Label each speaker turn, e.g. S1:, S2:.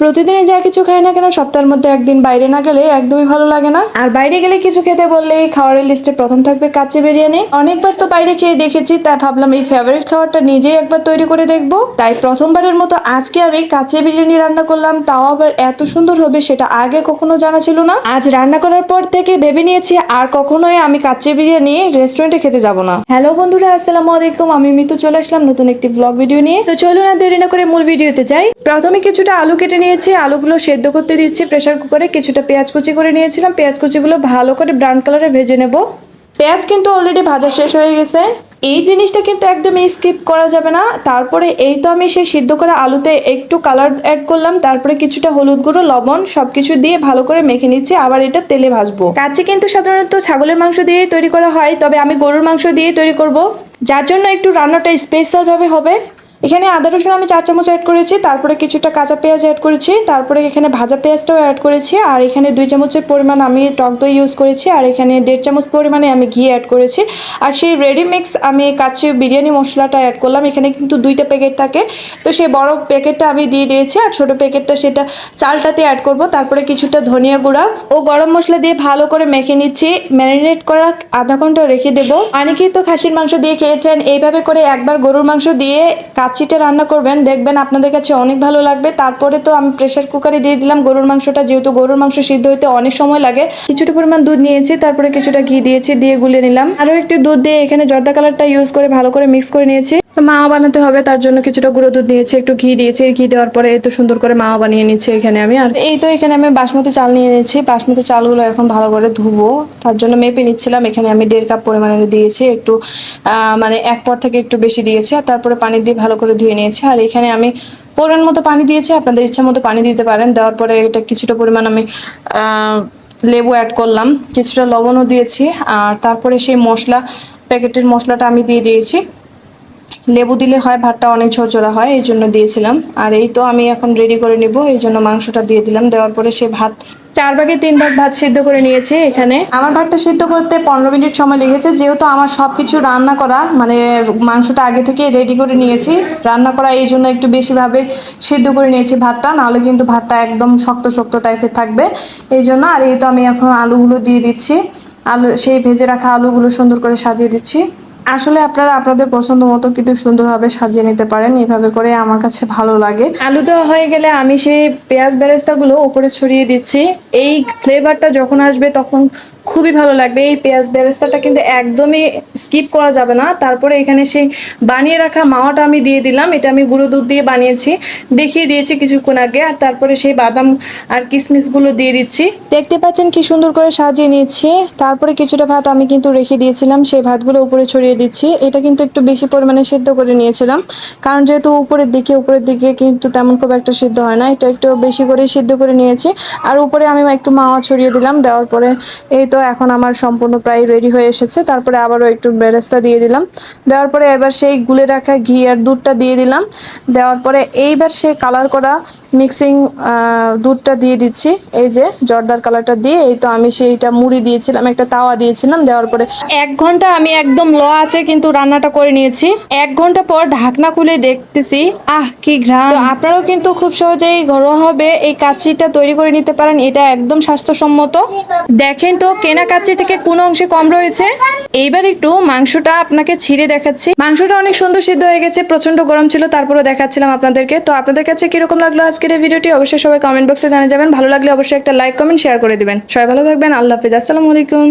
S1: প্রতিদিনই যা কিছু খাই না কেন, সপ্তাহের মধ্যে একদিন বাইরে না গেলে একদমই ভালো লাগে না। আর বাইরে গেলে কিছু খেতে বললেই খাওয়ারের লিস্টে প্রথম থাকবে কাচ্চি বিরিয়ানি। অনেকবার তো বাইরে খেয়ে দেখেছি, তাই ভাবলাম এই ফেভারিট খাবারটা নিজেই একবার তৈরি করে দেখব। তাই প্রথমবারের মতো আজকে আমি কাচ্চি বিরিয়ানি রান্না করলাম, তাও আবার এত সুন্দর হবে সেটা আগে কখনো জানা ছিল না। আজ রান্না করার পর থেকে ভেবে নিয়েছি আর কখনোই আমি কাচ্চি বিরিয়ানি রেস্টুরেন্টে খেতে যাব না। হ্যালো বন্ধুরা, আসসালামু আলাইকুম, আমি মিতু চলে আসলাম নতুন একটি ব্লগ ভিডিও নিয়ে। তো চলুন না দেরি না করে মূল ভিডিওতে যাই। প্রথমে কিছুটা আলু কেটে নিয়েছি, আলুগুলো সেদ্ধ করতে দিচ্ছি প্রেসার কুকারে কিছুটা পেঁয়াজ কুচি করে নিয়েছিলাম। পেঁয়াজ কুচিগুলো ভালো করে ব্রাউন কালারে ভেজে নেব। পেঁয়াজ কিন্তু অলরেডি ভাজা শেষ হয়ে গেছে। এই জিনিসটা কিন্তু একদমই স্কিপ করা যাবে না। তারপরে এই তো আমি সেই সিদ্ধ করা আলুতে একটু কালার অ্যাড করলাম, তারপরে কিছুটা হলুদ গুঁড়ো, লবণ সবকিছু দিয়ে ভালো করে মেখে নিচ্ছি, আবার এটা তেলে ভাজবো। কাচ্চি কিন্তু সাধারণত ছাগলের মাংস দিয়েই তৈরি করা হয়, তবে আমি গরুর মাংস দিয়েই তৈরি করব। যার জন্য একটু রান্নাটা স্পেশাল ভাবে হবে। এখানে আদা রসুন আমি চার চামচ অ্যাড করেছি, তারপরে কিছুটা কাঁচা পেঁয়াজ অ্যাড করেছি, তারপরে এখানে ভাজা পেঁয়াজটাও অ্যাড করেছি, আর এখানে দুই চামচের পরিমাণ আমি টক দই ইউজ করেছি, আর এখানে দেড় চামচ পরিমাণে আমি ঘি অ্যাড করেছি। আর সেই রেডি মিক্স আমি কাচ্চি বিরিয়ানি মশলাটা অ্যাড করলাম, এখানে কিন্তু দুইটা প্যাকেট থাকে। তো সেই বড় প্যাকেটটা আমি দিয়ে দিয়েছি, আর ছোট প্যাকেটটা সেটা চালটাতে অ্যাড করব, তারপরে কিছুটা ধনিয়া গুঁড়া ও গরম মশলা দিয়ে ভালো করে মেখে নিচ্ছি। ম্যারিনেট করা আধা ঘণ্টা রেখে দেবো। অনেকেই তো খাসির মাংস দিয়ে খেয়েছেন, এইভাবে করে একবার গরুর মাংস দিয়ে কাচ্চিটা রান্না করবেন, দেখবেন আপনাদের কাছে অনেক ভালো লাগবে। তারপরে তো আমি প্রেশার কুকারে দিয়ে দিলাম গরুর মাংসটা, যেহেতু গরুর মাংস সিদ্ধ হইতে অনেক সময় লাগে। কিছুটা পরিমাণ দুধ নিয়েছি, তারপরে কিছুটা ঘি দিয়েছি, দিয়ে গুলে নিলাম। আরও একটু দুধ দিয়ে এখানে জর্দা কালারটা ইউজ করে ভালো করে মিক্স করে নিয়েছি। তো মাও বানাতে হবে, তার জন্য কিছুটা গুঁড়ো দুধ নিয়েছি, একটু ঘি দিয়েছি, ঘি দেওয়ার পরে তো সুন্দর করে মাও বানিয়ে নিচ্ছি এখানে আমি। আর এই তো এখানে আমি বাসমতি চাল নিয়ে নিয়েছি, বাসমতি চালগুলো এখন ভালো করে ধুবো। তার জন্য মেপে নিচ্ছিলাম, এখানে আমি দেড় কাপ পরিমাণে দিয়েছি, একটু মানে এক পর থেকে একটু বেশি দিয়েছি, আর তারপরে পানি দিয়ে ভালো করে ধুয়ে নিয়েছি। আর এখানে আমি পরিমাণ মতো পানি দিয়েছি, আপনাদের ইচ্ছা মতো পানি দিতে পারেন, দেওয়ার পরে এটা কিছুটা পরিমাণ আমি লেবু অ্যাড করলাম, কিছুটা লবণও দিয়েছি, আর তারপরে সেই মশলা, প্যাকেটের মশলাটা আমি দিয়ে দিয়েছি। লেবু দিলে হয়, ভাতটা অনেক ঝরঝরা হয়, এই জন্য দিয়েছিলাম। আর এই তো আমি এখন রেডি করে নিব, এই জন্য মাংসটা দিয়ে দিলাম। দেওয়ার পরে সে ভাত চার ভাগে তিন ভাগ ভাত সিদ্ধ করে নিয়েছি এখানে। আমার ভাতটা সিদ্ধ করতে পনেরো মিনিট সময় লেগেছে, যেহেতু আমার সব কিছু রান্না করা মানে মাংসটা আগে থেকে রেডি করে নিয়েছি। রান্না করা এই জন্য একটু বেশিভাবে সিদ্ধ করে নিয়েছি ভাতটা, নাহলে কিন্তু ভাতটা একদম শক্ত শক্ত টাইপের থাকবে। এই জন্য আর এই তো আমি এখন আলুগুলো দিয়ে দিচ্ছি। আলু, সেই ভেজে রাখা আলুগুলো সুন্দর করে সাজিয়ে দিচ্ছি। আসলে আপনারা আপনাদের পছন্দ মতো কিন্তু সুন্দরভাবে সাজিয়ে নিতে পারেন, এভাবে করে আমার কাছে ভালো লাগে। আলু দেওয়া হয়ে গেলে আমি সেই পেঁয়াজ বেরেস্তাগুলো উপরে ছড়িয়ে দিচ্ছি। এই ফ্লেভারটা যখন আসবে তখন খুবই ভালো লাগবে। এই পেঁয়াজ বেরেস্তাটা কিন্তু একদমই স্কিপ করা যাবে না। তারপরে এখানে সেই বানিয়ে রাখা মাওয়াটা আমি দিয়ে দিলাম। এটা আমি গুঁড়ো দুধ দিয়ে বানিয়েছি। দেখিয়ে দিয়েছি কিছুক্ষণ আগে। আর তারপরে সেই বাদাম আর কিশমিশগুলো দিয়ে দিচ্ছি। দেখতে পাচ্ছেন কি সুন্দর করে সাজিয়ে নিয়েছি। তারপরে কিছুটা ভাত আমি কিন্তু রেখে দিয়েছিলাম। সেই ভাতগুলো উপরে ছড়িয়ে দিচ্ছি। এটা কিন্তু একটু বেশি পরিমাণে সিদ্ধ করে নিয়েছিলাম। কারণ যেহেতু উপরের দিকে উপরের দিকে কিন্তু তেমন খুব একটা সিদ্ধ হয় না। এটা একটু বেশি করে সিদ্ধ করে নিয়েছি। আর উপরে আমি একটু মাওয়া ছড়িয়ে দিলাম। দেওয়ার পরে এই তো এখন আমার সম্পূর্ণ প্রায় রেডি হয়ে এসেছে। তারপরে আবারও একটু বেরেস্তা দিয়ে দিলাম। দেওয়ার পরে এবার সেই গুলে রাখা ঘি আর দুধটা দিয়ে দিলাম। দেওয়ার পরে এইবার সেই কালার করা মিক্সিং দুধটা দিয়ে দিচ্ছি। এই যে জর্দার কালারটা দিয়ে, এই তো আমি সেইটা মুড়ি দিয়েছিলাম, একটা তাওয়া দিয়েছিলাম, দেওয়ার পরে এক ঘণ্টা আমি একদম ল আছে কিন্তু রান্নাটা করে নিয়েছি। এক ঘণ্টা পর ঢাকনা খুলে দেখতেছি, আহ, কি ঘ্রাণ। আপনারাও কিন্তু খুব সহজেই ঘরোয়া হবে এই কাচ্চিটা তৈরি করে নিতে পারেন, এটা একদম স্বাস্থ্যসম্মত। দেখেন তো, কেনা কাচ্চি থেকে কোন অংশে কম রয়েছে? এইবার একটু মাংসটা আপনাকে ছিঁড়ে দেখাচ্ছি। মাংসটা অনেক সুন্দর সিদ্ধ হয়ে গেছে প্রচণ্ড গরম ছিল তারপরে দেখাচ্ছিলাম আপনাদেরকে। তো আপনাদের কাছে কীরকম লাগল আজকের এই ভিডিওটি অবশ্যই সবাই কমেন্ট বক্সে জানিয়ে যাবেন। ভালো লাগলে অবশ্যই একটা লাইক কমেন্ট শেয়ার করে দিবেন। সবাই ভালো থাকবেন। আল্লাহ হাফিজ। আসসালামু আলাইকুম।